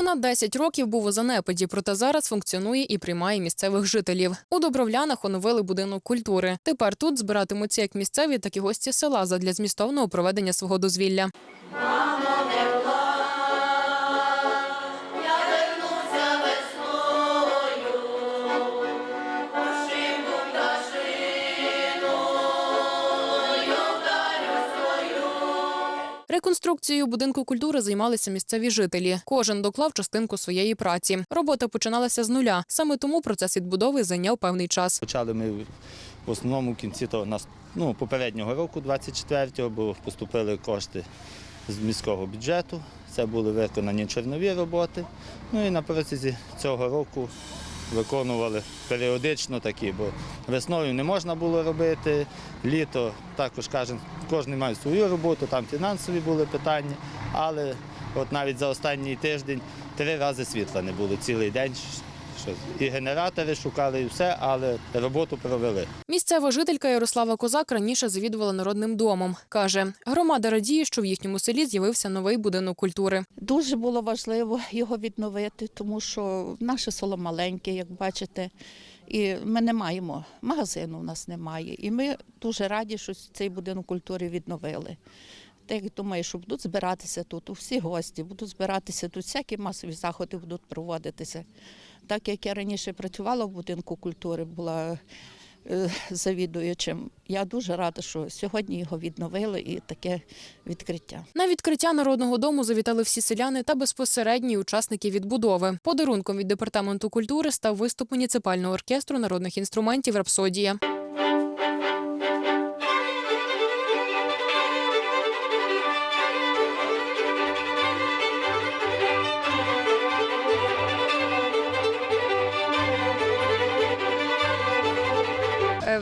Понад 10 років був у занепаді, проте зараз функціонує і приймає місцевих жителів. У Добровлянах оновили будинок культури. Тепер тут збиратимуться як місцеві, так і гості села задля змістовного проведення свого дозвілля. Реконструкцією будинку культури займалися місцеві жителі. Кожен доклав частинку своєї праці. Робота починалася з нуля. Саме тому процес відбудови зайняв певний час. Почали ми в основному в кінці того нас ну, попереднього року, 24-го, бо поступили кошти з міського бюджету. Це були виконані чорнові роботи. Ну і на протязі цього року виконували періодично такі, бо весною не можна було робити, літо також кожен, кожен має свою роботу, там фінансові були питання, але от навіть за останній тиждень три рази світла не було цілий день. Що, і генератори шукали, і все, але роботу провели. Місцева жителька Ярослава Козак раніше завідувала народним домом. Каже, громада радіє, що в їхньому селі з'явився новий будинок культури. Дуже було важливо його відновити, тому що наше село маленьке, як бачите, і ми не маємо магазину. У нас немає. І ми дуже раді, що цей будинок культури відновили. Так як думаю, що будуть збиратися тут усі гості, будуть збиратися тут, всякі масові заходи будуть проводитися. Так як я раніше працювала в будинку культури, була е, завідуючим, я дуже рада, що сьогодні його відновили і таке відкриття. На відкриття народного дому завітали всі селяни та безпосередні учасники відбудови. Подарунком від департаменту культури став виступ муніципального оркестру народних інструментів Рапсодія.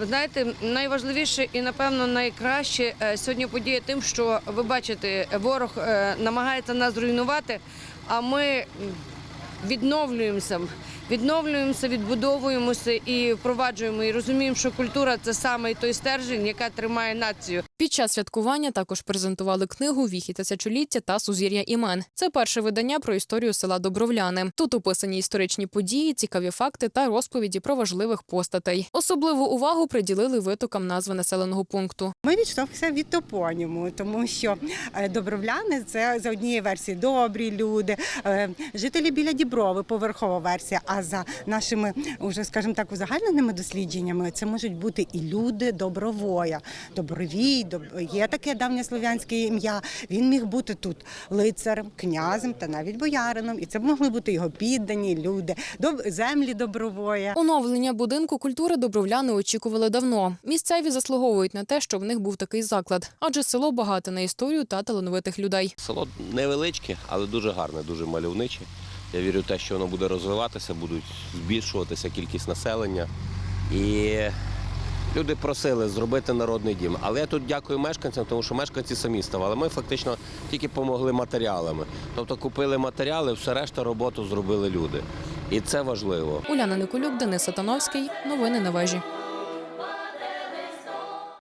Знаєте, найважливіше і напевно найкраще е, сьогодні подія тим, що ви бачите, ворог е, намагається нас зруйнувати, а ми відновлюємося, відновлюємося, відбудовуємося і впроваджуємо. І розуміємо, що культура це саме той стержень, яка тримає націю. Під час святкування також презентували книгу Віхі тисячоліття та сузір'я імен. Це перше видання про історію села Добровляни. Тут описані історичні події, цікаві факти та розповіді про важливих постатей. Особливу увагу приділили витокам назви населеного пункту. Ми відштовхуємося від топоніму, тому що е, добровляни це за однією версією добрі люди, е, жителі біля Діброви поверхова версія. А за нашими уже, скажімо так, узагальненими дослідженнями це можуть бути і люди добровоя, добровій, доб- є таке давньослов'янське ім'я. Він міг бути тут лицарем, князем та навіть боярином. І це могли бути його піддані люди, доб- землі добровоя. Оновлення будинку культури добровляни очікували давно. Місцеві заслуговують на те, щоб в них був такий заклад, адже село багате на історію та талановитих людей. Село невеличке, але дуже гарне, дуже мальовниче. Я вірю в те, що воно буде розвиватися, будуть збільшуватися кількість населення. І люди просили зробити народний дім. Але я тут дякую мешканцям, тому що мешканці самі ставали. Ми фактично тільки допомогли матеріалами. Тобто купили матеріали, все решта роботу зробили люди. І це важливо. Уляна Николюк, Денис Сатановський. Новини на вежі.